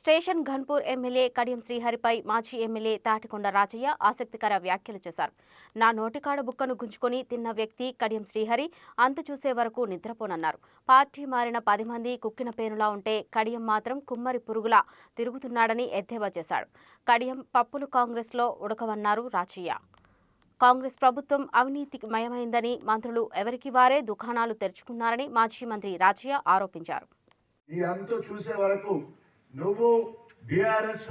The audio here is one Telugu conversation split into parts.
స్టేషన్ ఘన్పూర్ ఎమ్మెల్యే కడియం శ్రీహరిపై మాజీ ఎమ్మెల్యే తాటికొండ రాజయ్య ఆసక్తికర వ్యాఖ్యలు చేశారు. నా నోటికాడ బుక్కను గుంజుకొని తిన్న వ్యక్తి కడియం శ్రీహరి అంత చూసే వరకు నిద్రపోనన్నారు. పార్టీ మారిన పది మంది కుక్కిన పేనులా ఉంటే కడియం మాత్రం కుమ్మరి పురుగులా తిరుగుతున్నాడని ఎద్దేవా చేశాడు. కడియం పప్పులు కాంగ్రెస్లో ఉడకవన్నారు రాజయ్య. కాంగ్రెస్ ప్రభుత్వం అవినీతిమయమైందని మంత్రులు ఎవరికి వారే దుకాణాలు తెరుచుకున్నారని మాజీ మంత్రి రాజయ్య ఆరోపించారు. ఈ అంత చూసే వరకు నువ్వు బీఆర్ఎస్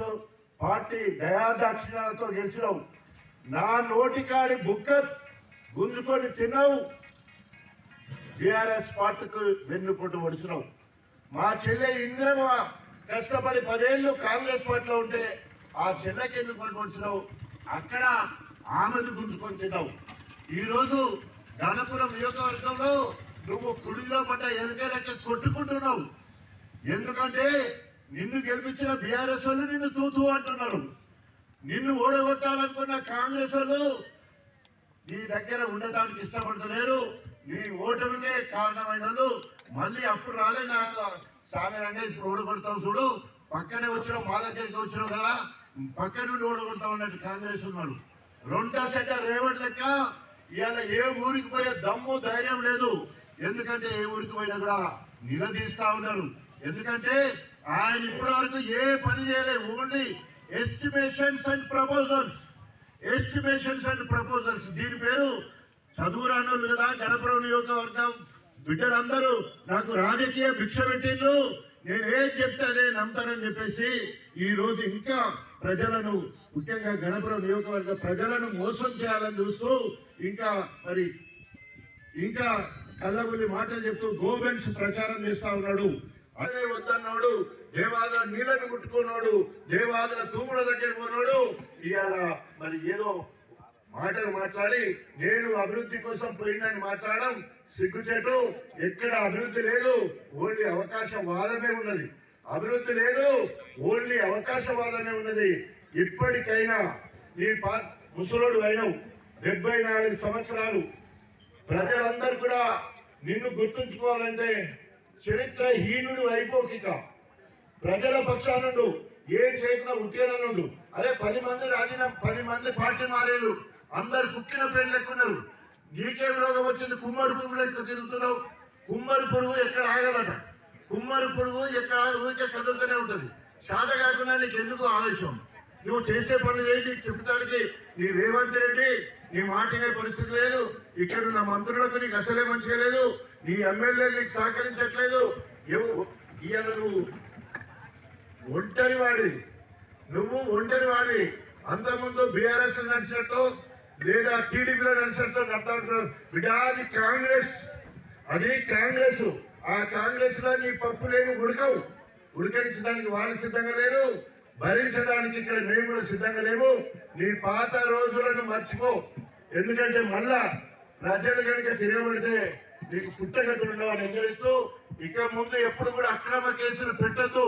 పార్టీ దయాదాక్షిణాలతో గెలిచినావు. నా నోటికాడి బుక్క గుంజుకొని తిన్నావు. బీఆర్ఎస్ పార్టీకి వెన్నుపోటు ఒడిచినావు మా చెల్లె ఇంద్రమ కష్టపడి పదేళ్ళు కాంగ్రెస్ పార్టీలో ఉంటే ఆ చెల్లెకి ఎందుకు ఒడిచినావు అక్కడ ఆమెను గుంజుకొని తిన్నావు. ఈరోజు ధనపురం నియోజకవర్గంలో నువ్వు కుడిలో పడ్డ ఎనకేలకి కొట్టుకుంటున్నావు. ఎందుకంటే నిన్ను గెలిపించిన బీఆర్ఎస్ వాళ్ళు నిన్ను తూతూ అంటున్నారు. నిన్ను ఓడగొట్టాలనుకున్న కాంగ్రెస్ వాళ్ళు నీ దగ్గర ఉండటానికి ఇష్టపడతలేరు. నీ ఓటమినే కారణమైన మళ్ళీ అప్పుడు రాలే నాకు సామెరంగా ఇప్పుడు ఓడగొడతావు చూడు. పక్కనే వచ్చినావు మా దగ్గరికి వచ్చినావు కదా పక్కన నుండి ఓడగొడతావు అన్నట్టు కాంగ్రెస్ ఉన్నాడు. రెండో సెట్ రేవట్ లెక్క ఇవాళ ఏ ఊరికి పోయే దమ్ము ధైర్యం లేదు. ఎందుకంటే ఏ ఊరికి పోయినా కూడా నిలదీస్తా ఉన్నారు. ఎందుకంటే ఆయన ఇప్పటి వరకు ఏ పని చేయలేదు. Only estimations and proposals estimations and proposals దీని పేరు చదువు రానోళ్ళు కదా గణపురం నియోజకవర్గం బిడ్డలందరూ నాకు రాజకీయ భిక్ష పెట్టిండ్రు. నేను ఏం చెప్తే అదే నమ్ముతానని చెప్పేసి ఈ రోజు ఇంకా ప్రజలను ముఖ్యంగా గణపురం నియోజకవర్గ ప్రజలను మోసం చేయాలని చూస్తూ ఇంకా మరి ఇంకా కళ్ళబుల్లి మాటలు చెప్తూ గోబెన్స్ ప్రచారం చేస్తా ఉన్నాడు. అదే వద్దన్నాడు. దేవాలయ నీళ్ళని ముట్టుకున్నాడు. దేవాలయ తూముల దగ్గర పోనాడు. ఇవాళ మరి ఏదో మాటలు మాట్లాడి నేను అభివృద్ధి కోసం పోయిందని మాట్లాడడం సిగ్గుచేటు. ఎక్కడ అభివృద్ధి లేదు ఓన్లీ అవకాశవాదమే ఉన్నది. అభివృద్ధి లేదు ఓన్లీ అవకాశవాదమే ఉన్నది. ఇప్పటికైనా నీ పా ముసలోడు అయినావు. డెబ్బై నాలుగు సంవత్సరాలు. ప్రజలందరూ కూడా నిన్ను గుర్తుంచుకోవాలంటే చరిత్రహీనుడు అయిపోకిక ప్రజల పక్షానుండు ఏ చేయకుండా ఉట్టేదనుండు అరే పది మంది రాజీనామా పది మంది పార్టీ మారేళ్ళు. అందరు కుక్కిన పేర్లు లెక్కున్నారు నీకేం రోగం వచ్చింది కుమ్మరి పురుగు లెక్క తిరుగుతున్నావు? కుమ్మరి పురుగు ఎక్కడ ఆగదట. కుమ్మరి పురుగు ఎక్కడ ఊరికే కదులుతూనే ఉంటుంది. సాధ కాకుండా నీకు ఎందుకు ఆవేశం? నువ్వు చేసే పనులు ఏది చెప్తానికి నీ రేవంత్ రెడ్డి నీ మాటినే పరిస్థితి లేదు. ఇక్కడ ఉన్న మంత్రులకు నీకు అసలే మంచిగా లేదు. నీ ఎమ్మెల్యే నీకు సహకరించట్లేదు. ఈయన నువ్వు ఒంటరి వాడి. నువ్వు ఒంటరి వాడి. అంతకుముందు బీఆర్ఎస్ నడిచినట్టు లేదా టీడీపీలో నడిచినట్టు నడతా బిడ్డా అది కాంగ్రెస్. అది కాంగ్రెస్. ఆ కాంగ్రెస్లో నీ పప్పులేమి ఉడకవు. ఉడకడించడానికి వాళ్ళు సిద్ధంగా లేరు. భరించడానికి ఇక్కడ మేము కూడా సిద్ధంగా లేము. నీ పాత రోజులను మర్చిపో. ఎందుకంటే మళ్ళా ప్రజలు కనుక తిరగబడితే నీకు పుట్టగతులు ఉండవని హెచ్చరిస్తూ ఇక ముందు ఎప్పుడు కూడా అక్రమ కేసులు పెట్టద్దు.